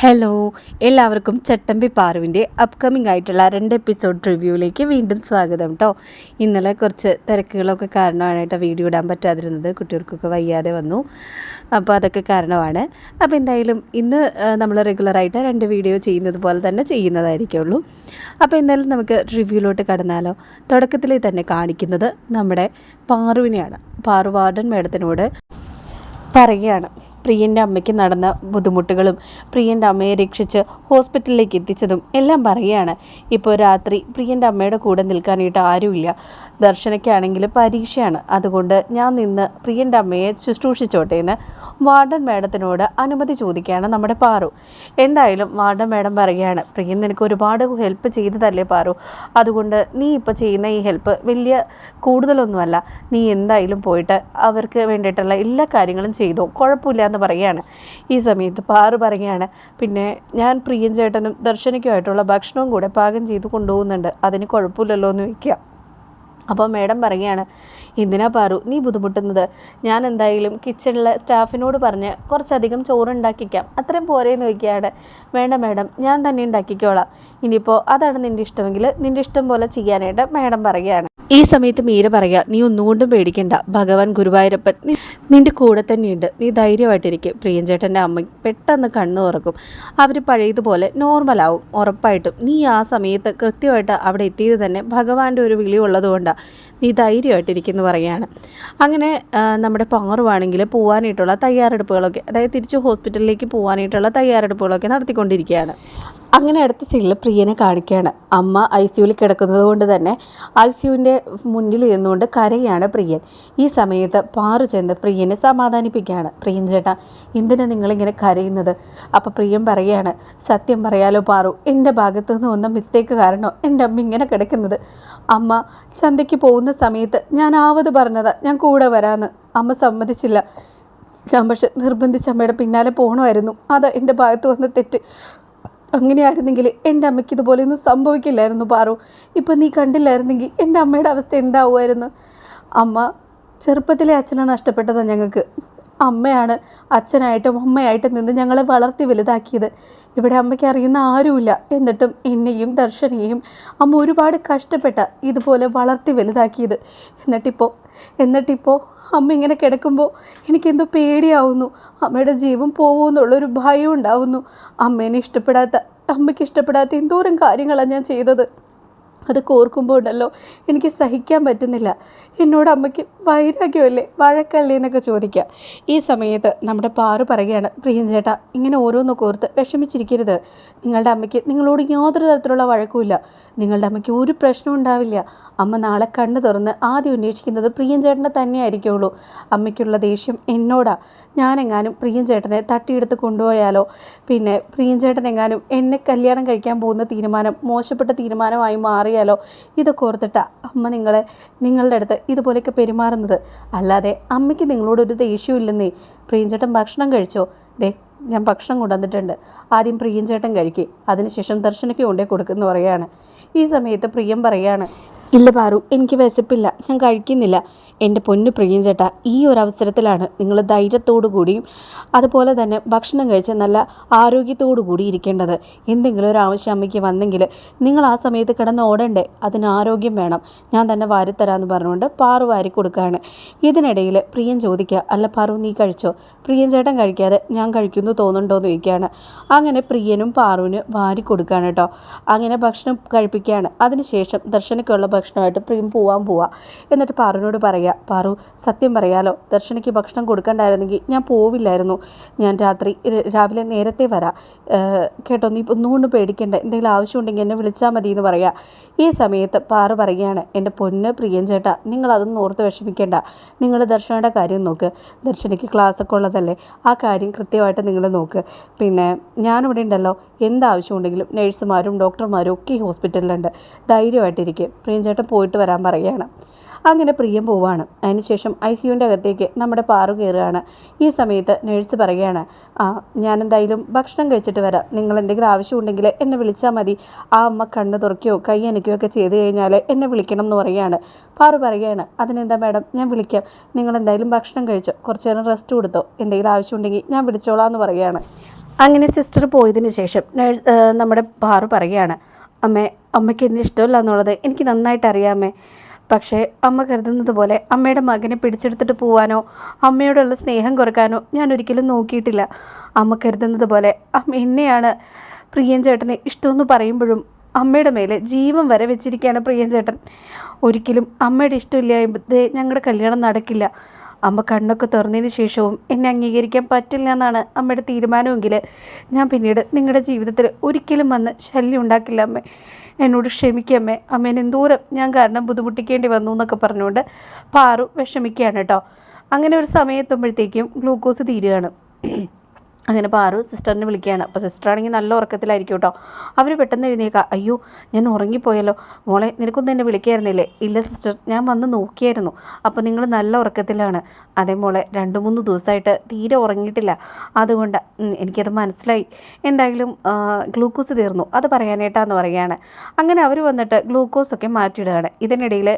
Hello എല്ലാവർക്കും ചട്ടമ്പി പാറുവിന്റെ upcoming ആയിട്ടുള്ള രണ്ട് എപ്പിസോഡ് റിവ്യൂവിലേക്ക് വീണ്ടും സ്വാഗതം കേട്ടോ ഇന്നലെ കുറച്ച് തിരക്കുകളൊക്കെ കാരണമാണ് കേട്ടോ വീഡിയോ ഇടാൻ പറ്റാതിരുന്നത്. കുട്ടികൾക്കൊക്കെ വയ്യാതെ വന്നു. അപ്പോൾ അതൊക്കെ കാരണമാണ്. അപ്പോൾ എന്തായാലും ഇന്ന് നമ്മൾ റെഗുലറായിട്ട് രണ്ട് വീഡിയോ ചെയ്യുന്നത് പോലെ തന്നെ ചെയ്യുന്നതായിരിക്കുള്ളൂ. അപ്പോൾ എന്തായാലും നമുക്ക് റിവ്യൂലോട്ട് കടന്നാലോ. തുടക്കത്തിൽ തന്നെ കാണിക്കുന്നത് നമ്മുടെ പാറുവിനെയാണ്. പാറു വാർഡൻ മേഡത്തിനോട് പറയുകയാണ്. പ്രിയന്റെ അമ്മയ്ക്ക് നടന്ന ബുദ്ധിമുട്ടുകളും പ്രിയന്റെ അമ്മയെ രക്ഷിച്ച് ഹോസ്പിറ്റലിലേക്ക് എത്തിച്ചതും എല്ലാം പറയുകയാണ്. ഇപ്പോൾ രാത്രി പ്രിയന്റെ അമ്മയുടെ കൂടെ നിൽക്കാനായിട്ട് ആരുമില്ല. ദർശനയ്ക്കാണെങ്കിൽ പരീക്ഷയാണ്. അതുകൊണ്ട് ഞാൻ നിന്ന് പ്രിയന്റെ അമ്മയെ ശുശ്രൂഷിച്ചോട്ടെ എന്ന് വാർഡൻ മേഡത്തിനോട് അനുമതി ചോദിക്കുകയാണ് നമ്മുടെ പാറു. എന്തായാലും വാർഡൻ മേഡം പറയുകയാണ് പ്രിയൻ നിനക്ക് ഒരുപാട് ഹെൽപ്പ് ചെയ്തതല്ലേ പാറു? അതുകൊണ്ട് നീ ഇപ്പോൾ ചെയ്യുന്ന ഈ ഹെൽപ്പ് വലിയ കൂടുതലൊന്നുമല്ല. നീ എന്തായാലും പോയിട്ട് അവർക്ക് വേണ്ടിയിട്ടുള്ള എല്ലാ കാര്യങ്ങളും ചെയ്തോ? കുഴപ്പമില്ല എന്ന് പറയുകയാണ്. ഈ സമയത്ത് പാറു പറയുകയാണ് പിന്നെ ഞാൻ പ്രിയൻ ചേട്ടനും ദർശനയ്ക്കുമായിട്ടുള്ള ഭക്ഷണവും കൂടെ പാകം ചെയ്ത് കൊണ്ടുപോകുന്നുണ്ട്. അതിന് കുഴപ്പമില്ലല്ലോ എന്ന് വയ്ക്കുക അപ്പോൾ മേഡം പറയുകയാണ് എന്തിനാ പാറു? നീ ബുദ്ധിമുട്ടുന്നത്. ഞാൻ എന്തായാലും കിച്ചണിലെ സ്റ്റാഫിനോട് പറഞ്ഞ് കുറച്ചധികം ചോറ് ഉണ്ടാക്കിക്കാം. അത്രയും പോരേന്ന് വയ്ക്കുകയാണ് വേണ്ട മേഡം ഞാൻ തന്നെ ഉണ്ടാക്കിക്കോളാം. ഇനിയിപ്പോൾ അതാണ് നിന്റെ ഇഷ്ടമെങ്കിൽ നിന്റെ ഇഷ്ടം പോലെ ചെയ്യാനായിട്ട് മേഡം പറയുകയാണ്. ഈ സമയത്ത് മീര പറയുക നീ ഒന്നുകൊണ്ടും പേടിക്കണ്ട. ഭഗവാൻ ഗുരുവായൂരപ്പൻ നിന്റെ കൂടെ തന്നെയുണ്ട്. നീ ധൈര്യമായിട്ടിരിക്കും. പ്രിയഞ്ചേട്ടന്റെ അമ്മ പെട്ടെന്ന് കണ്ണു തുറക്കും. അവർ പഴയതുപോലെ നോർമലാവും. ഉറപ്പായിട്ടും. നീ ആ സമയത്ത് കൃത്യമായിട്ട് അവിടെ എത്തിയത് തന്നെ ഭഗവാന്റെ ഒരു വിളി ഉള്ളതുകൊണ്ടാണ് നീ ധൈര്യമായിട്ടിരിക്കുന്നു പറയുകയാണ് അങ്ങനെ നമ്മുടെ പാറുവാണെങ്കിൽ പോകാനായിട്ടുള്ള തയ്യാറെടുപ്പുകളൊക്കെ അതായത് തിരിച്ച് ഹോസ്പിറ്റലിലേക്ക് പോകാനായിട്ടുള്ള തയ്യാറെടുപ്പുകളൊക്കെ നടത്തിക്കൊണ്ടിരിക്കുകയാണ്. അങ്ങനെ അടുത്ത സീനിൽ പ്രിയനെ കാണിക്കുകയാണ്. അമ്മ ഐ സിയുവിൽ കിടക്കുന്നത് കൊണ്ട് തന്നെ ഐ സിയുവിന്റെ മുന്നിൽ നിന്നുകൊണ്ട് കരയാണ് പ്രിയൻ. ഈ സമയത്ത് പാറു ചെന്ന് പ്രിയനെ സമാധാനിപ്പിക്കുകയാണ്. പ്രിയൻ ചേട്ടാ എന്തിനാ നിങ്ങളിങ്ങനെ കരയുന്നത്? അപ്പോൾ പ്രിയൻ പറയുകയാണ് സത്യം പറയാലോ പാറു എന്റെ ഭാഗത്തു നിന്ന് ഒന്നും മിസ്റ്റേക്ക് കാരണം എന്റെ അമ്മ ഇങ്ങനെ കിടക്കുന്നത്? അമ്മ ചന്തയ്ക്ക് പോകുന്ന സമയത്ത് ഞാൻ ആവത് പറഞ്ഞതാ ഞാൻ കൂടെ വരാമെന്ന് അമ്മ സമ്മതിച്ചില്ല. ഞാൻ പക്ഷെ നിർബന്ധിച്ച് അമ്മയുടെ പിന്നാലെ പോകണമായിരുന്നു അതാ എന്റെ ഭാഗത്ത് വന്ന തെറ്റ്. അങ്ങനെയായിരുന്നെങ്കിൽ എന്റെ അമ്മയ്ക്ക് ഇതുപോലെയൊന്നും സംഭവിക്കില്ലായിരുന്നു പാറു. ഇപ്പം നീ കണ്ടില്ലായിരുന്നെങ്കിൽ എന്റെ അമ്മയുടെ അവസ്ഥ എന്താവുമായിരുന്നു? അമ്മ ചെറുപ്പത്തിലെ അച്ഛനെ നഷ്ടപ്പെട്ടതാണ് ഞങ്ങൾക്ക്. അമ്മയാണ് അച്ഛനായിട്ടും അമ്മയായിട്ടും നിന്ന് ഞങ്ങളെ വളർത്തി വലുതാക്കിയത്. ഇവിടെ അമ്മയ്ക്ക് അറിയുന്ന ആരുമില്ല. എന്നിട്ടും എന്നെയും ദർശനയെയും അമ്മ ഒരുപാട് കഷ്ടപ്പെട്ട ഇതുപോലെ വളർത്തി വലുതാക്കിയത്. എന്നിട്ടിപ്പോൾ എന്നിട്ടിപ്പോൾ അമ്മ ഇങ്ങനെ കിടക്കുമ്പോൾ എനിക്കെന്തോ പേടിയാവുന്നു. അമ്മയുടെ ജീവൻ പോകുമെന്നുള്ളൊരു ഭയം ഉണ്ടാവുന്നു അമ്മേനെ ഇഷ്ടപ്പെടാത്ത അമ്മയ്ക്ക് ഇഷ്ടപ്പെടാത്ത എന്തോരം കാര്യങ്ങളാണ് ഞാൻ ചെയ്തത്. അത് കോർക്കുമ്പോൾ ഉണ്ടല്ലോ എനിക്ക് സഹിക്കാൻ പറ്റുന്നില്ല. എന്നോട് അമ്മയ്ക്ക് വൈരാഗ്യമല്ലേ? വഴക്കല്ലേ എന്നൊക്കെ ചോദിക്കുക. ഈ സമയത്ത് നമ്മുടെ പാറു പറയുകയാണ് പ്രിയൻ ചേട്ടാ ഇങ്ങനെ ഓരോന്നൊക്കെ ഓർത്ത് വിഷമിച്ചിരിക്കരുത്. നിങ്ങളുടെ അമ്മയ്ക്ക് നിങ്ങളോട് യാതൊരു തരത്തിലുള്ള വഴക്കുമില്ല. നിങ്ങളുടെ അമ്മയ്ക്ക് ഒരു പ്രശ്നവും ഉണ്ടാവില്ല. അമ്മ നാളെ കണ്ണു തുറന്ന് ആദ്യം അന്വേഷിക്കുന്നത് പ്രിയൻ ചേട്ടനെ തന്നെയായിരിക്കുള്ളൂ. അമ്മയ്ക്കുള്ള ദേഷ്യം എന്നോടാ. ഞാനെങ്ങാനും പ്രിയൻ ചേട്ടനെ തട്ടിയെടുത്ത് കൊണ്ടുപോയാലോ? പിന്നെ പ്രിയൻ ചേട്ടൻ എങ്ങാനും എന്നെ കല്യാണം കഴിക്കാൻ പോകുന്ന തീരുമാനം മോശപ്പെട്ട തീരുമാനമായി മാറിയാലോ ഇതൊക്കെ ഓർത്തിട്ട് അമ്മ നിങ്ങളെ നിങ്ങളുടെ അടുത്ത് ഇതുപോലെയൊക്കെ പെരുമാറുന്നത്. അല്ലാതെ അമ്മയ്ക്ക് നിങ്ങളോടൊരു ദേഷ്യമില്ലെന്നേ പ്രിയഞ്ചേട്ടൻ ഭക്ഷണം കഴിച്ചോ? ദേ ഞാൻ ഭക്ഷണം കൊണ്ടുവന്നിട്ടുണ്ട്. ആദ്യം പ്രിയഞ്ചേട്ടൻ കഴിക്കുക അതിനുശേഷം ദർശനയ്ക്ക് കൊണ്ടേ കൊടുക്കുന്നു പറയുകയാണ്. ഈ സമയത്ത് പ്രിയം പറയുകയാണ് ഇല്ല പാറു എനിക്ക് വിശപ്പില്ല. ഞാൻ കഴിക്കുന്നില്ല. എന്റെ പൊന്നു പ്രിയം ചേട്ടാ ഈ ഒരു അവസരത്തിലാണ് നിങ്ങൾ ധൈര്യത്തോടു കൂടിയും അതുപോലെ തന്നെ ഭക്ഷണം കഴിച്ച് നല്ല ആരോഗ്യത്തോടു കൂടി ഇരിക്കേണ്ടത്. എന്തെങ്കിലും ഒരു ആവശ്യം അമ്മയ്ക്ക് വന്നെങ്കിൽ നിങ്ങൾ ആ സമയത്ത് കിടന്ന് ഓടണ്ടേ? അതിന് ആരോഗ്യം വേണം. ഞാൻ തന്നെ വാരിത്തരാമെന്ന് പറഞ്ഞുകൊണ്ട് പാറു വാരി കൊടുക്കുകയാണ്. ഇതിനിടയിൽ പ്രിയൻ ചോദിക്കുക അല്ല പാറു നീ കഴിച്ചോ? പ്രിയൻ ചേട്ടൻ കഴിക്കാതെ ഞാൻ കഴിക്കുന്നു എന്ന് ചോദിക്കുകയാണ്. അങ്ങനെ പ്രിയനും പാറുവിന് വാരി കൊടുക്കുകയാണ് കേട്ടോ. അങ്ങനെ ഭക്ഷണം കഴിപ്പിക്കുകയാണ്. അതിനുശേഷം ദർശനയ്ക്കുള്ള ഭക്ഷണമായിട്ട് പ്രിയം പോവാൻ പോവാ. എന്നിട്ട് പാറുവിനോട് പറയുക പാറു സത്യം പറയാലോ ദർശനയ്ക്ക് ഭക്ഷണം കൊടുക്കണ്ടായിരുന്നെങ്കിൽ ഞാൻ പോവില്ലായിരുന്നു. ഞാൻ രാത്രി രാവിലെ നേരത്തെ വരാം. കേട്ടോ നീ ഒന്നുകൊണ്ട് പേടിക്കണ്ട. എന്തെങ്കിലും ആവശ്യമുണ്ടെങ്കിൽ എന്നെ വിളിച്ചാൽ മതി എന്ന് പറയാം. ഈ സമയത്ത് പാറു പറയുകയാണ് എന്റെ പൊന്ന് പ്രിയൻ ചേട്ടാ നിങ്ങളതൊന്നും ഓർത്ത് വിഷമിക്കേണ്ട. നിങ്ങൾ ദർശനയുടെ കാര്യം നോക്ക്. ദർശനയ്ക്ക് ക്ലാസ്സൊക്കെ ഉള്ളതല്ലേ? ആ കാര്യം കൃത്യമായിട്ട് നിങ്ങൾ നോക്ക്. പിന്നെ ഞാനിവിടെ ഉണ്ടല്ലോ. എന്താവശ്യമുണ്ടെങ്കിലും നഴ്സുമാരും ഡോക്ടർമാരും ഒക്കെ ഹോസ്പിറ്റലിലുണ്ട് ധൈര്യമായിട്ടിരിക്കും. പ്രിയഞ്ചേട്ടൻ പോയിട്ട് വരാൻ പറയുകയാണ്. അങ്ങനെ പ്രിയം പോവാണ്. അതിനുശേഷം ഐ സിയുവിന്റെ അകത്തേക്ക് നമ്മുടെ പാറു കയറുകയാണ്. ഈ സമയത്ത് നേഴ്സ് പറയുകയാണ് ആ ഞാൻ എന്തായാലും ഭക്ഷണം കഴിച്ചിട്ട് വരാം. നിങ്ങൾ എന്തെങ്കിലും ആവശ്യമുണ്ടെങ്കിൽ എന്നെ വിളിച്ചാൽ മതി. ആ അമ്മ കണ്ണ് തുറക്കുകയോ കൈ അനക്കുകയോ ഒക്കെ ചെയ്ത് കഴിഞ്ഞാൽ എന്നെ വിളിക്കണം എന്ന് പറയുകയാണ്. പാറു പറയുകയാണ് അതിനെന്താ മാഡം? ഞാൻ വിളിക്കാം. നിങ്ങൾ എന്തായാലും ഭക്ഷണം കഴിച്ചോ. കുറച്ച് നേരം റെസ്റ്റ് കൊടുത്തോ. എന്തെങ്കിലും ആവശ്യമുണ്ടെങ്കിൽ ഞാൻ വിളിച്ചോളാം എന്ന് പറയുകയാണ്. അങ്ങനെ സിസ്റ്റർ പോയതിന് ശേഷം നമ്മുടെ പാറു പറയുകയാണ് അമ്മേ അമ്മയ്ക്ക് എന്നെ ഇഷ്ടമില്ല എന്നുള്ളത് എനിക്ക് നന്നായിട്ട് അറിയാമേ പക്ഷേ അമ്മ കരുതുന്നത് പോലെ അമ്മയുടെ മകനെ പിടിച്ചെടുത്തിട്ട് പോവാനോ അമ്മയോടുള്ള സ്നേഹം കുറക്കാനോ ഞാൻ ഒരിക്കലും നോക്കിയിട്ടില്ല. അമ്മ കരുതുന്നത് പോലെ അമ്മ എന്നെയാണ് പ്രിയൻ ചേട്ടനെ ഇഷ്ടമെന്ന് പറയുമ്പോഴും അമ്മയുടെ മേലെ ജീവൻ വരെ വെച്ചിരിക്കുകയാണ് പ്രിയൻ ചേട്ടൻ. ഒരിക്കലും അമ്മയുടെ ഇഷ്ടമില്ലാതെ ഞങ്ങളുടെ കല്യാണം നടക്കില്ല. അമ്മ കണ്ണൊക്കെ തുറന്നതിന് ശേഷവും എന്നെ അംഗീകരിക്കാൻ പറ്റില്ല എന്നാണ് അമ്മയുടെ തീരുമാനമെങ്കിൽ ഞാൻ പിന്നീട് നിങ്ങളുടെ ജീവിതത്തിൽ ഒരിക്കലും വന്ന് ശല്യം ഉണ്ടാക്കില്ല അമ്മേ. എന്നോട് ക്ഷമിക്കമ്മേ അമ്മേൻ എന്തോരം ഞാൻ കാരണം ബുദ്ധിമുട്ടിക്കേണ്ടി വന്നു എന്നൊക്കെ പറഞ്ഞുകൊണ്ട് പാറു വിഷമിക്കുകയാണ് കേട്ടോ. അങ്ങനെ ഒരു സമയത്തുമ്പോഴത്തേക്കും ഗ്ലൂക്കോസ് തീരുകയാണ്. അങ്ങനെ പാറു സിസ്റ്ററിനെ വിളിക്കുകയാണ്. അപ്പോൾ സിസ്റ്റർ ആണെങ്കിൽ നല്ല ഉറക്കത്തിലായിരിക്കും കേട്ടോ. അവർ പെട്ടെന്ന് എഴുന്നേക്കാം അയ്യോ ഞാൻ ഉറങ്ങിപ്പോയല്ലോ. മോളെ നിനക്കൊന്നും എന്നെ വിളിക്കായിരുന്നില്ലേ? ഇല്ല സിസ്റ്റർ ഞാൻ വന്ന് നോക്കിയായിരുന്നു. അപ്പോൾ നിങ്ങൾ നല്ല ഉറക്കത്തിലാണ്. അതേ മോളെ രണ്ട് മൂന്ന് ദിവസമായിട്ട് തീരെ ഉറങ്ങിയിട്ടില്ല. അതുകൊണ്ട് എനിക്കത് മനസ്സിലായി. എന്തായാലും ഗ്ലൂക്കോസ് തീർന്നു. അത് പറയാനായിട്ടാന്ന് പറയുകയാണ്. അങ്ങനെ അവർ വന്നിട്ട് ഗ്ലൂക്കോസൊക്കെ മാറ്റിയിടുകയാണ്. ഇതിനിടയിൽ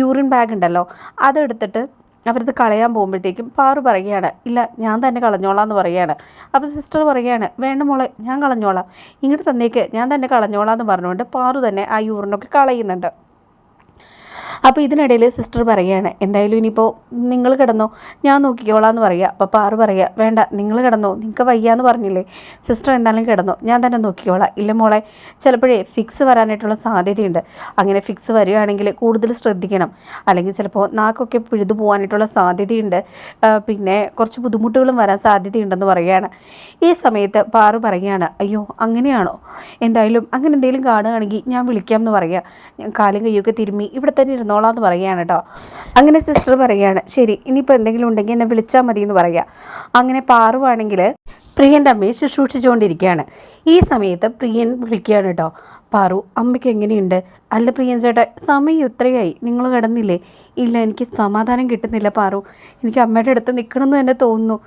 യൂറിൻ ബാഗ് ഉണ്ടല്ലോ അതെടുത്തിട്ട് അവരത് കളയാൻ പോകുമ്പോഴത്തേക്കും പാറു പറയുകയാണ് ഇല്ല ഞാൻ തന്നെ കളഞ്ഞോളാം എന്ന് പറയുകയാണ്. അപ്പോൾ സിസ്റ്റർ പറയുകയാണ് വേണ്ട മോളെ ഞാൻ കളഞ്ഞോളാം. ഇങ്ങോട്ട് തന്നേക്ക് ഞാൻ തന്നെ കളഞ്ഞോളാം എന്ന് പറഞ്ഞുകൊണ്ട് പാറു തന്നെ ആ യൂറിനൊക്കെ കളയുന്നുണ്ട്. അപ്പോൾ ഇതിനിടയിൽ സിസ്റ്റർ പറയുകയാണ് എന്തായാലും ഇനിയിപ്പോൾ നിങ്ങൾ കിടന്നോ ഞാൻ നോക്കിക്കോളാം എന്ന് പറയുക അപ്പോൾ പാറ് പറയുക വേണ്ട നിങ്ങൾ കിടന്നോ നിങ്ങൾക്ക് വയ്യാന്ന് പറഞ്ഞില്ലേ സിസ്റ്റർ എന്തായാലും കിടന്നോ ഞാൻ തന്നെ നോക്കിക്കോളാം. ഇല്ല മോളെ ചിലപ്പോഴേ ഫിക്സ് വരാനായിട്ടുള്ള സാധ്യതയുണ്ട്. അങ്ങനെ ഫിക്സ് വരികയാണെങ്കിൽ കൂടുതൽ ശ്രദ്ധിക്കണം. അല്ലെങ്കിൽ ചിലപ്പോൾ നാക്കൊക്കെ പിഴുതു പോകാനായിട്ടുള്ള സാധ്യതയുണ്ട്. പിന്നെ കുറച്ച് ബുദ്ധിമുട്ടുകളും വരാൻ സാധ്യതയുണ്ടെന്ന് പറയുകയാണ്. ഈ സമയത്ത് പാറു പറയുകയാണ് അയ്യോ അങ്ങനെയാണോ? എന്തായാലും അങ്ങനെ എന്തെങ്കിലും കാണുകയാണെങ്കിൽ ഞാൻ വിളിക്കാം എന്ന് പറയുക ഞാൻ കാലും കയ്യൊക്കെ തിരുമ്മി ഇവിടെ തന്നെ ഇരുന്നോളാം എന്ന് പറയുകയാണ് കേട്ടോ അങ്ങനെ സിസ്റ്റർ പറയുകയാണ് ശരി ഇനിയിപ്പോൾ എന്തെങ്കിലും ഉണ്ടെങ്കിൽ എന്നെ വിളിച്ചാൽ മതി എന്ന് പറയുക അങ്ങനെ പാറുവാണെങ്കിൽ പ്രിയന്റെ അമ്മയെ ശുശ്രൂഷിച്ചുകൊണ്ടിരിക്കുകയാണ്. ഈ സമയത്ത് പ്രിയൻ വിളിക്കുകയാണ് കേട്ടോ പാറു അമ്മയ്ക്ക് എങ്ങനെയുണ്ട്? അല്ല പ്രിയൻ ചേട്ടാ സമയം ഇത്രയായി നിങ്ങൾ കിടന്നില്ലേ? ഇല്ല എനിക്ക് സമാധാനം കിട്ടുന്നില്ല പാറു എനിക്ക് അമ്മയുടെ അടുത്ത് നിൽക്കണമെന്ന് തന്നെ തോന്നുന്നു.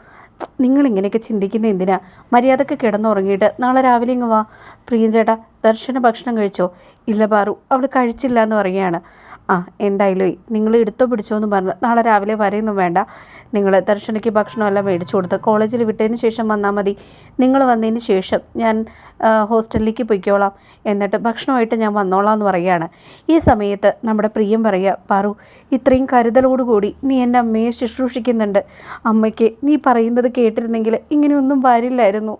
നിങ്ങൾ ഇങ്ങനെയൊക്കെ ചിന്തിക്കുന്ന എന്തിനാ? മര്യാദയ്ക്ക് കിടന്നുറങ്ങിയിട്ട് നാളെ രാവിലെ ഇങ്ങ് വാ. പ്രിയൻ ചേട്ടാ ദർശന ഭക്ഷണം കഴിച്ചോ? ഇല്ല പാറു അവൾ കഴിച്ചില്ല എന്ന് പറയുകയാണ്. ആ എന്തായാലും നിങ്ങൾ എടുത്തോ പിടിച്ചോ എന്ന് പറഞ്ഞ് നാളെ രാവിലെ വരെയൊന്നും വേണ്ട. നിങ്ങൾ ദർശനയ്ക്ക് ഭക്ഷണമെല്ലാം മേടിച്ചു കൊടുത്ത് കോളേജിൽ വിട്ടതിന് ശേഷം വന്നാൽ മതി. നിങ്ങൾ വന്നതിന് ശേഷം ഞാൻ ഹോസ്റ്റലിലേക്ക് പൊയ്ക്കോളാം. എന്നിട്ട് ഭക്ഷണമായിട്ട് ഞാൻ വന്നോളാം എന്ന് പറയുകയാണ്. ഈ സമയത്ത് നമ്മുടെ പ്രിയം പറയുക പാറു ഇത്രയും കരുതലോടുകൂടി നീ എന്റെ അമ്മയെ ശുശ്രൂഷിക്കുന്നുണ്ട്. അമ്മയ്ക്ക് നീ പറയുന്നത് കേട്ടിരുന്നെങ്കിൽ ഇങ്ങനെയൊന്നും വരില്ലായിരുന്നു.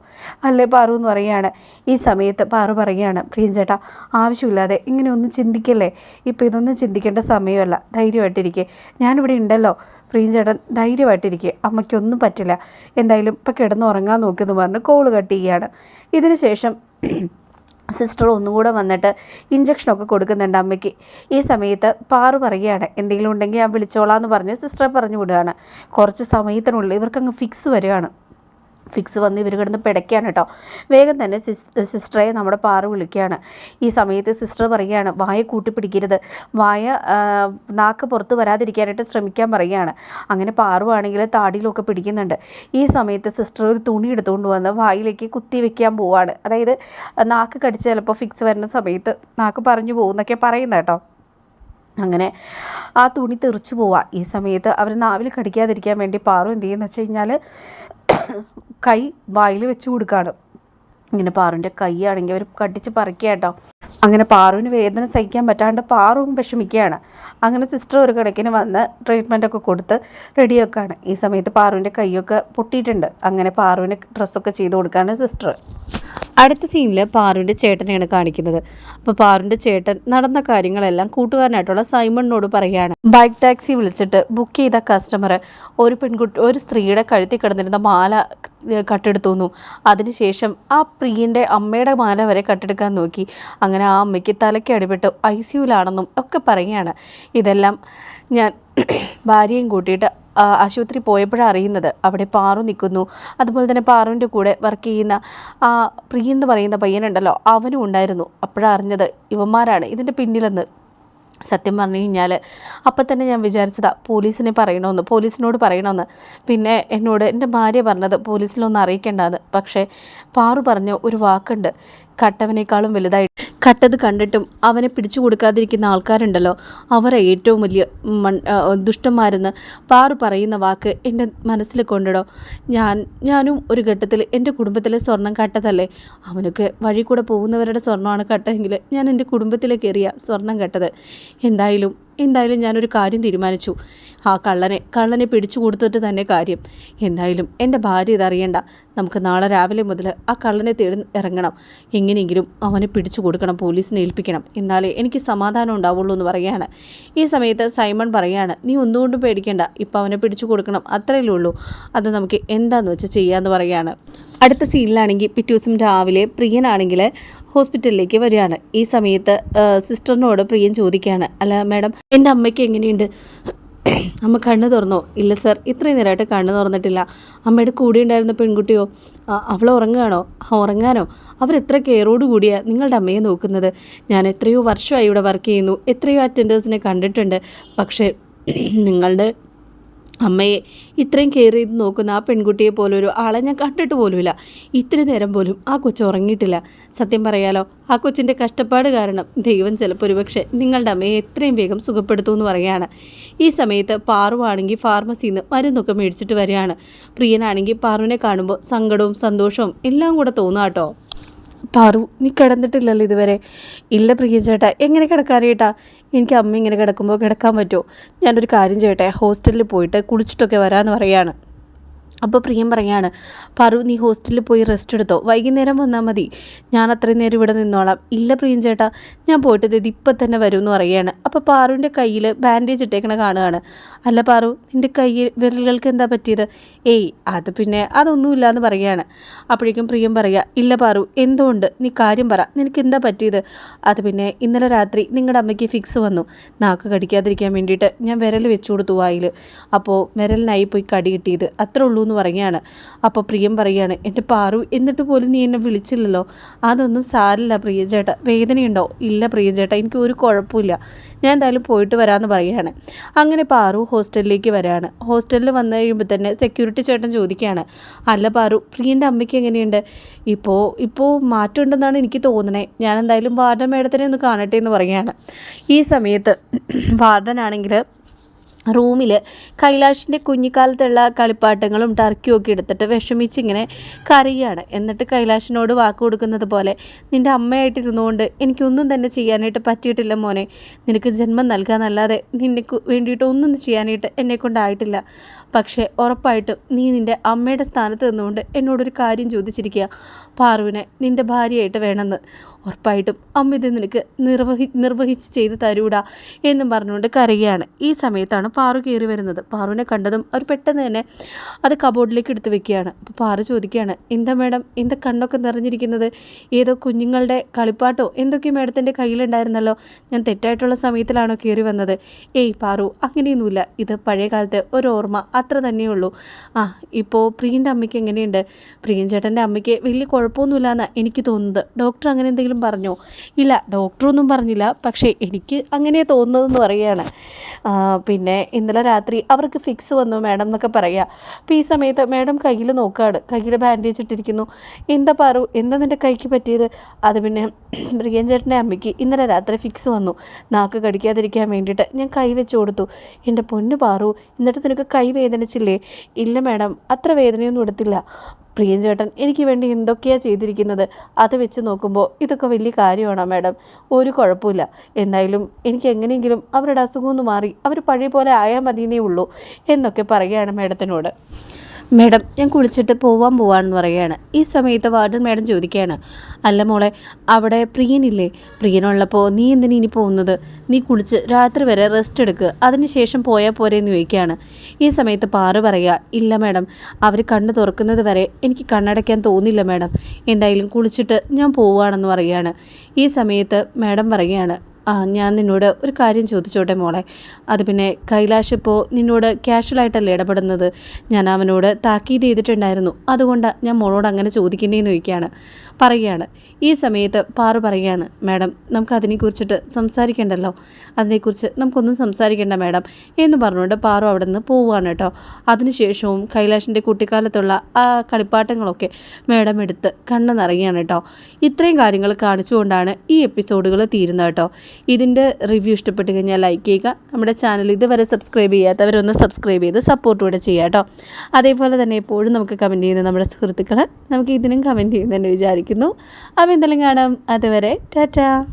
അല്ലേ പാറു എന്ന് പറയുകയാണ്. ഈ സമയത്ത് പാറു പറയുകയാണ് പ്രിയം ചേട്ടാ ആവശ്യമില്ലാതെ ഇങ്ങനെയൊന്നും ചിന്തിക്കല്ലേ? ഇപ്പോൾ ഇതൊന്നും ചിന്തിക്കേണ്ട സമയമല്ല. ധൈര്യമായിട്ടിരിക്കുക ഞാനിവിടെ ഉണ്ടല്ലോ. പ്രിയം ചേട്ടൻ ധൈര്യമായിട്ടിരിക്കെ. അമ്മയ്ക്കൊന്നും പറ്റില്ല. എന്തായാലും ഇപ്പം കിടന്നുറങ്ങാൻ നോക്കിയെന്ന് പറഞ്ഞ് കോൾ കട്ട് ചെയ്യുകയാണ്. ഇതിന് ശേഷം സിസ്റ്റർ ഒന്നും കൂടെ വന്നിട്ട് ഇഞ്ചക്ഷനൊക്കെ കൊടുക്കുന്നുണ്ട് അമ്മയ്ക്ക്. ഈ സമയത്ത് പാറു പറയുകയാണ് എന്തെങ്കിലും ഉണ്ടെങ്കിൽ ഞാൻ വിളിച്ചോളാം എന്ന് പറഞ്ഞ് സിസ്റ്ററെ പറഞ്ഞു വിടുകയാണ്. കുറച്ച് സമയത്തിനുള്ളിൽ ഇവർക്കങ്ങ് ഫിക്സ് വരികയാണ്. ഫിക്സ് വന്ന് ഇവർ കിടന്ന് പിടയ്ക്കുകയാണ് കേട്ടോ. വേഗം തന്നെ സിസ് സിസ്റ്ററെ നമ്മുടെ പാറ വിളിക്കുകയാണ്. ഈ സമയത്ത് സിസ്റ്റർ പറയുകയാണ് വായ കൂട്ടിപ്പിടിക്കരുത്. വായ നാക്ക് പുറത്ത് വരാതിരിക്കാനായിട്ട് ശ്രമിക്കാൻ പറയുകയാണ്. അങ്ങനെ പാറുവാണെങ്കിൽ താടിയിലൊക്കെ പിടിക്കുന്നുണ്ട്. ഈ സമയത്ത് സിസ്റ്റർ ഒരു തുണി എടുത്തുകൊണ്ട് വന്ന് വായിലേക്ക് കുത്തി വെക്കാൻ പോവാണ്. അതായത് നാക്ക് കടിച്ച് ചിലപ്പോൾ ഫിക്സ് വരുന്ന സമയത്ത് നാക്ക് പറഞ്ഞു പോകുന്നൊക്കെ പറയുന്നത് കേട്ടോ. അങ്ങനെ ആ തുണി തെറിച്ചു പോവാ. ഈ സമയത്ത് അവർ നാവിൽ കടിക്കാതിരിക്കാൻ വേണ്ടി പാറു എന്ത് ചെയ്യുന്ന വെച്ച് കഴിഞ്ഞാൽ കൈ വായിൽ വെച്ച് കൊടുക്കുകയാണ് ഇങ്ങനെ പാറുവിന്റെ കൈയാണെങ്കിൽ അവർ കടിച്ച് പറിക്കുക കേട്ടോ അങ്ങനെ പാറുവിന് വേദന സഹിക്കാൻ പറ്റാണ്ട് പാറുവും വിഷമിക്കുകയാണ്. അങ്ങനെ സിസ്റ്റർ ഒരു കണക്കിന് വന്ന് ട്രീറ്റ്മെന്റ് ഒക്കെ കൊടുത്ത് ആണ് ഈ സമയത്ത് പാറുവിന്റെ കൈയൊക്കെ പൊട്ടിയിട്ടുണ്ട്. അങ്ങനെ പാറുവിന് ഡ്രസ്സൊക്കെ ചെയ്ത് കൊടുക്കുകയാണ് സിസ്റ്റർ അടുത്ത സീനിൽ പാറുവിന്റെ ചേട്ടനെയാണ് കാണിക്കുന്നത്. അപ്പോൾ പാറുവിന്റെ ചേട്ടൻ നടന്ന കാര്യങ്ങളെല്ലാം കൂട്ടുകാരനായിട്ടുള്ള സൈമണിനോട് പറയുകയാണ്. ബൈക്ക് ടാക്സി വിളിച്ചിട്ട് ബുക്ക് ചെയ്ത കസ്റ്റമർ ഒരു പെൺകുട്ടി ഒരു സ്ത്രീയുടെ കഴുത്തിൽ കിടന്നിരുന്ന മാല കട്ടെടുത്തുന്നു. അതിനുശേഷം ആ പ്രിയന്റെ അമ്മയുടെ മാല വരെ കട്ടെടുക്കാൻ നോക്കി. അങ്ങനെ ആ അമ്മയ്ക്ക് തലയ്ക്ക് അടിപെട്ട് ഐ സിയുലാണെന്നും ഒക്കെ പറയുകയാണ്. ഇതെല്ലാം ഞാൻ ഭാര്യയും കൂട്ടിയിട്ട് ആശുപത്രി പോയപ്പോഴാണ് അറിയുന്നത്. അവിടെ പാറു നിൽക്കുന്നു. അതുപോലെ തന്നെ പാറുവിന്റെ കൂടെ വർക്ക് ചെയ്യുന്ന ആ പ്രിയ എന്ന് പറയുന്ന പയ്യനുണ്ടല്ലോ അവനും ഉണ്ടായിരുന്നു. അപ്പോഴാണ് അറിഞ്ഞത് ഇവന്മാരാണ്. ഇതിന്റെ പിന്നിലെന്ന് സത്യം പറഞ്ഞു കഴിഞ്ഞാൽ അപ്പം തന്നെ ഞാൻ വിചാരിച്ചതാ പോലീസിനെ പറയണമെന്ന് പോലീസിനോട് പറയണമെന്ന് പിന്നെ എന്നോട് എന്റെ ഭാര്യ പറഞ്ഞത് പോലീസിലൊന്നും അറിയിക്കേണ്ടത് പക്ഷേ പാറു പറഞ്ഞ ഒരു വാക്കുണ്ട്. കട്ടവനേക്കാളും വലുതായിട്ട് കട്ടത് കണ്ടിട്ടും അവനെ പിടിച്ചു കൊടുക്കാതിരിക്കുന്ന ആൾക്കാരുണ്ടല്ലോ. അവർ ഏറ്റവും വലിയ ദുഷ്ടന്മാരെന്ന് പാറു പറയുന്ന വാക്ക് എന്റെ മനസ്സിൽ കൊണ്ടിടോ. ഞാൻ ഞാനും ഒരു ഘട്ടത്തിൽ എന്റെ കുടുംബത്തിലെ സ്വർണം കട്ടതല്ലേ? അവനൊക്കെ വഴി കൂടെ പോകുന്നവരുടെ സ്വർണമാണ് കട്ടെങ്കിൽ ഞാൻ എന്റെ കുടുംബത്തിലേക്ക് എറിയ സ്വർണം കട്ടത്. എന്തായാലും എന്തായാലും ഞാനൊരു കാര്യം തീരുമാനിച്ചു. ആ കള്ളനെ കള്ളനെ പിടിച്ചു കൊടുത്തിട്ട് തന്നെ കാര്യം. എന്തായാലും എന്റെ ഭാര്യ ഇതറിയണ്ട. നമുക്ക് നാളെ രാവിലെ മുതൽ ആ കള്ളനെ തേടി ഇറങ്ങണം. എങ്ങനെയെങ്കിലും അവനെ പിടിച്ചു കൊടുക്കണം പോലീസിനെ ഏൽപ്പിക്കണം. എന്നാലേ എനിക്ക് സമാധാനം ഉണ്ടാവുള്ളൂ എന്ന് പറയാണ് ഈ സമയത്ത് സൈമൺ പറയാണ് നീ ഒന്നുകൊണ്ടും പേടിക്കേണ്ട. ഇപ്പം അവനെ പിടിച്ചു കൊടുക്കണം അത്രയല്ലേ ഉള്ളൂ. അത് നമുക്ക് എന്താണെന്ന് വെച്ചാൽ ചെയ്യാമെന്ന് പറയാണ് അടുത്ത സീനിലാണെങ്കിൽ പിറ്റേ ദിവസം രാവിലെ പ്രിയനാണെങ്കിൽ ഹോസ്പിറ്റലിലേക്ക് വരികയാണ്. ഈ സമയത്ത് സിസ്റ്ററിനോട് പ്രിയൻ ചോദിക്കുകയാണ്. അല്ല മാഡം എന്റെ അമ്മയ്ക്ക് എങ്ങനെയുണ്ട്? അമ്മ കണ്ണ് തുറന്നോ? ഇല്ല സർ ഇത്രയും നേരമായിട്ട് കണ്ണ് തുറന്നിട്ടില്ല. അമ്മയുടെ കൂടെ ഉണ്ടായിരുന്ന പെൺകുട്ടിയോ? അവൾ ഉറങ്ങുകയാണോ? ഉറങ്ങാനോ? അവരെത്ര കെയറോട് കൂടിയാണ് നിങ്ങളുടെ അമ്മയെ നോക്കുന്നത്? ഞാൻ എത്രയോ വർഷമായി ഇവിടെ വർക്ക് ചെയ്യുന്നു. എത്രയോ അറ്റൻഡേഴ്സിനെ കണ്ടിട്ടുണ്ട്. പക്ഷേ നിങ്ങളുടെ അമ്മയെ ഇത്രയും കെയർ ചെയ്ത് നോക്കുന്ന ആ പെൺകുട്ടിയെ പോലൊരു ആളെ ഞാൻ കണ്ടിട്ട് പോലുമില്ല. ഇത്തിരി നേരം പോലും ആ കൊച്ചു ഉറങ്ങിയിട്ടില്ല. സത്യം പറയാലോ ആ കൊച്ചിന്റെ കഷ്ടപ്പാട് കാരണം ദൈവം ചിലപ്പോൾ ഒരുപക്ഷെ നിങ്ങളുടെ അമ്മയെ എത്രയും വേഗം സുഖപ്പെടുത്തും എന്ന് പറയുകയാണ്. ഈ സമയത്ത് പാറുവാണെങ്കിൽ ഫാർമസിയിൽ നിന്ന് മരുന്നൊക്കെ മേടിച്ചിട്ട് വരികയാണ്. പ്രിയനാണെങ്കിൽ പാറുവിനെ കാണുമ്പോൾ സങ്കടവും സന്തോഷവും എല്ലാം കൂടെ തോന്നുക കേട്ടോ പാറു നീ കിടന്നിട്ടില്ലല്ലോ ഇതുവരെ. ഇല്ല പ്രിയ ചേട്ടാ എങ്ങനെ കിടക്കാറിയേട്ടാ എനിക്ക് അമ്മ ഇങ്ങനെ കിടക്കുമ്പോൾ കിടക്കാൻ പറ്റുമോ? ഞാനൊരു കാര്യം ചെയ്യട്ടെ ഹോസ്റ്റലിൽ പോയിട്ട് കുളിച്ചിട്ടൊക്കെ വരാമെന്ന് പറയാണ്. അപ്പോൾ പ്രിയം പറയാണ് പറു നീ ഹോസ്റ്റലിൽ പോയി റെസ്റ്റ് എടുത്തോ? വൈകുന്നേരം വന്നാൽ മതി. ഞാൻ അത്രയും നേരം ഇവിടെ നിന്നോളാം. ഇല്ല പ്രിയം ചേട്ടാ ഞാൻ പോയിട്ട് ഇത് ഇപ്പം തന്നെ വരും എന്ന് പറയുകയാണ്. അപ്പോൾ പാറുവിന്റെ കയ്യിൽ ബാൻഡേജ് ഇട്ടേക്കണ കാണുകയാണ്. അല്ല പാറു നിന്റെ കൈ വിരലുകൾക്ക് എന്താ പറ്റിയത്? ഏയ് അത് പിന്നെ അതൊന്നുമില്ല എന്ന് പറയുകയാണ്. അപ്പോഴേക്കും പ്രിയം പറയുക ഇല്ല പാറു എന്തുകൊണ്ട്? നീ കാര്യം പറ നിനക്ക് എന്താ പറ്റിയത്? അത് പിന്നെ ഇന്നലെ രാത്രി നിങ്ങളുടെ അമ്മയ്ക്ക് ഫിക്സ് വന്നു. നാക്ക് കടിക്കാതിരിക്കാൻ വേണ്ടിയിട്ട് ഞാൻ വിരൽ വെച്ചു കൊടുത്തു വായിൽ അപ്പോൾ വിരലിനായി പോയി കടി കിട്ടിയത്. അത്രേ ഉള്ളൂ എന്ന് പറയുകയാണ്. അപ്പോൾ പ്രിയം പറയുകയാണ് എന്റെ പാറു എന്നിട്ട് പോലും നീ എന്നെ വിളിച്ചില്ലല്ലോ? അതൊന്നും സാരില്ല പ്രിയ ചേട്ട വേദനയുണ്ടോ? ഇല്ല പ്രിയ ചേട്ട എനിക്ക് ഒരു കുഴപ്പമില്ല. ഞാൻ എന്തായാലും പോയിട്ട് വരാമെന്ന് പറയുകയാണ്. അങ്ങനെ പാറു ഹോസ്റ്റലിലേക്ക് വരാണ്. ഹോസ്റ്റലിൽ വന്നു കഴിയുമ്പോൾ തന്നെ സെക്യൂരിറ്റി ചേട്ടൻ ചോദിക്കുകയാണ് അല്ല പാറു പ്രിയന്റെ അമ്മയ്ക്ക് എങ്ങനെയുണ്ട്? ഇപ്പോൾ ഇപ്പോൾ മാറ്റമുണ്ടെന്നാണ് എനിക്ക് തോന്നണേ. ഞാൻ എന്തായാലും വാർഡൻ മേഡത്തിനെ ഒന്ന് കാണട്ടെ എന്ന് പറയുകയാണ്. ഈ സമയത്ത് വാർഡനാണെങ്കിൽ റൂമിൽ കൈലാഷിന്റെ കുഞ്ഞിക്കാലത്തുള്ള കളിപ്പാട്ടങ്ങളും ടർക്കിയും ഒക്കെ എടുത്തിട്ട് വിഷമിച്ചിങ്ങനെ കരയുകയാണ് എന്നിട്ട് കൈലാഷിനോട് വാക്ക് കൊടുക്കുന്നത് പോലെ നിന്റെ അമ്മയായിട്ടിരുന്നുകൊണ്ട് എനിക്കൊന്നും തന്നെ ചെയ്യാനായിട്ട് പറ്റിയിട്ടില്ല മോനെ. നിനക്ക് ജന്മം നൽകാമെന്നല്ലാതെ നിന്നെ വേണ്ടിയിട്ട് ഒന്നും ചെയ്യാനായിട്ട് എന്നെ കൊണ്ടായിട്ടില്ല. പക്ഷേ ഉറപ്പായിട്ടും നീ നിന്റെ അമ്മയുടെ സ്ഥാനത്ത് നിന്നുകൊണ്ട് എന്നോടൊരു കാര്യം ചോദിച്ചിരിക്കുക. പാറുവിനെ നിന്റെ ഭാര്യയായിട്ട് വേണമെന്ന്. ഉറപ്പായിട്ടും അമ്മ ഇത് നിനക്ക് നിർവഹി നിർവഹിച്ച് ചെയ്ത് തരൂടാ എന്നും പറഞ്ഞുകൊണ്ട് കരയുകയാണ് ഈ സമയത്താണ് പാറു കയറി വരുന്നത്. പാറുവിനെ കണ്ടതും അവർ പെട്ടെന്ന് തന്നെ അത് കബോർഡിലേക്ക് എടുത്ത് വെക്കുകയാണ്. അപ്പോൾ പാറു ചോദിക്കുകയാണ് എന്താ മേഡം എന്താ കണ്ണൊക്കെ നിറഞ്ഞിരിക്കുന്നത്? ഏതോ കുഞ്ഞുങ്ങളുടെ കളിപ്പാട്ടോ? എന്തൊക്കെയോ മേഡത്തിന്റെ കയ്യിലുണ്ടായിരുന്നല്ലോ. ഞാൻ തെറ്റായിട്ടുള്ള സമയത്തിലാണോ കയറി വന്നത്? ഏയ് പാറു അങ്ങനെയൊന്നുമില്ല. ഇത് പഴയ കാലത്തെ ഒരു ഓർമ്മ. അത്ര തന്നെയുള്ളൂ. ആ ഇപ്പോൾ പ്രിയന്റെ അമ്മയ്ക്ക് എങ്ങനെയുണ്ട്? പ്രിയൻ ചേട്ടന്റെ അമ്മയ്ക്ക് വലിയ കുഴപ്പമൊന്നുമില്ല എന്ന് എനിക്ക് തോന്നുന്നത്. ഡോക്ടർ അങ്ങനെ എന്തെങ്കിലും പറഞ്ഞോ? ഇല്ല ഡോക്ടറൊന്നും പറഞ്ഞില്ല. പക്ഷേ എനിക്ക് അങ്ങനെ തോന്നുന്നതെന്ന് പറയുകയാണ്. പിന്നെ ഇന്നലെ രാത്രി അവർക്ക് ഫിക്സ് വന്നു മാഡം എന്നൊക്കെ പറയുക അപ്പോൾ ഈ സമയത്ത് മാഡം കയ്യിൽ നോക്കുകയാണ് കയ്യിൽ ബാൻഡേജ് ഇട്ടിരിക്കുന്നു. എന്താ പറു? എന്താ നിന്റെ കൈക്ക് പറ്റിയത്? അത് പിന്നെ പ്രിയൻ ചേട്ടന്റെ അമ്മയ്ക്ക് ഇന്നലെ രാത്രി ഫിക്സ് വന്നു. നാക്ക് കടിക്കാതിരിക്കാൻ വേണ്ടിയിട്ട് ഞാൻ കൈ വെച്ച് കൊടുത്തു. എന്റെ പൊന്ന് പാറു എന്നിട്ട് നിനക്ക് കൈ വേദനിച്ചില്ലേ? ഇല്ല മാഡം അത്ര വേദനയൊന്നും എടുത്തില്ല. പ്രിയൻ ചേട്ടൻ എനിക്ക് വേണ്ടി എന്തൊക്കെയാണ് ചെയ്തിരിക്കുന്നത്? അത് വെച്ച് നോക്കുമ്പോൾ ഇതൊക്കെ വലിയ കാര്യമാണോ മാഡം? ഒരു കുഴപ്പമില്ല. എന്തായാലും എനിക്ക് എങ്ങനെയെങ്കിലും അവരുടെ അസുഖം ഒന്ന് മാറി അവർ പഴയ പോലെ ആയാൽ മതിയെന്നേ ഉള്ളൂ എന്നൊക്കെ പറയുകയാണ് മാഡത്തിനോട്. മാഡം ഞാൻ കുളിച്ചിട്ട് പോവാൻ പോവാണെന്ന് പറയുകയാണ്. ഈ സമയത്ത് വാർഡൻ മേഡം ചോദിക്കുകയാണ് അല്ല മോളെ അവിടെ പ്രിയനില്ലേ? പ്രിയനുള്ളപ്പോൾ നീ എന്തിനു ഇനി പോകുന്നത്? നീ കുളിച്ച് രാത്രി വരെ റെസ്റ്റ് എടുക്കുക അതിനുശേഷം പോയാൽ പോരെ എന്ന് ചോദിക്കുകയാണ്. ഈ സമയത്ത് പാറു പറയുക ഇല്ല മേഡം അവർ കണ്ണു തുറക്കുന്നത് വരെ എനിക്ക് കണ്ണടയ്ക്കാൻ തോന്നില്ല മേഡം. എന്തായാലും കുളിച്ചിട്ട് ഞാൻ പോവുകയാണെന്ന് പറയുകയാണ്. ഈ സമയത്ത് മേഡം പറയുകയാണ് ഞാൻ നിന്നോട് ഒരു കാര്യം ചോദിച്ചോട്ടെ മോളെ? അത് പിന്നെ കൈലാഷ് ഇപ്പോൾ നിന്നോട് ക്യാഷ്വലായിട്ടല്ലേ ഇടപെടുന്നത്? ഞാൻ അവനോട് താക്കീത് ചെയ്തിട്ടുണ്ടായിരുന്നു. അതുകൊണ്ട് ഞാൻ മോളോട് അങ്ങനെ ചോദിക്കുന്നതെന്ന് ചോദിക്കുകയാണ് പറയുകയാണ് ഈ സമയത്ത് പാറു പറയുകയാണ് മാഡം നമുക്ക് അതിനെക്കുറിച്ചിട്ട് സംസാരിക്കണ്ടല്ലോ? അതിനെക്കുറിച്ച് നമുക്കൊന്നും സംസാരിക്കണ്ട മാഡം എന്ന് പറഞ്ഞുകൊണ്ട് പാറു അവിടെ നിന്ന് പോവുകയാണ് കേട്ടോ. അതിനുശേഷവും കൈലാഷിന്റെ കുട്ടിക്കാലത്തുള്ള ആ കളിപ്പാട്ടങ്ങളൊക്കെ മാഡം എടുത്ത് കണ്ണ് നിറയുകയാണ് കേട്ടോ. ഇത്രയും കാര്യങ്ങൾ കാണിച്ചുകൊണ്ടാണ് ഈ എപ്പിസോഡുകൾ തീരുന്നത് കേട്ടോ. ഇതിന്റെ റിവ്യൂ ഇഷ്ടപ്പെട്ട് കഴിഞ്ഞാൽ ലൈക്ക് ചെയ്യുക. നമ്മുടെ ചാനൽ ഇതുവരെ സബ്സ്ക്രൈബ് ചെയ്യാത്തവരൊന്ന് സബ്സ്ക്രൈബ് ചെയ്ത് സപ്പോർട്ട് കൂടെ ചെയ്യുക കേട്ടോ. അതേപോലെ തന്നെ എപ്പോഴും നമുക്ക് കമന്റ് ചെയ്യുന്ന നമ്മുടെ സുഹൃത്തുക്കൾ നമുക്ക് ഇതിനും കമന്റ് ചെയ്യുന്നുണ്ട് വിചാരിക്കുന്നു. അപ്പോൾ എന്തെങ്കിലും കാണാം. അതുവരെ ടാറ്റാ.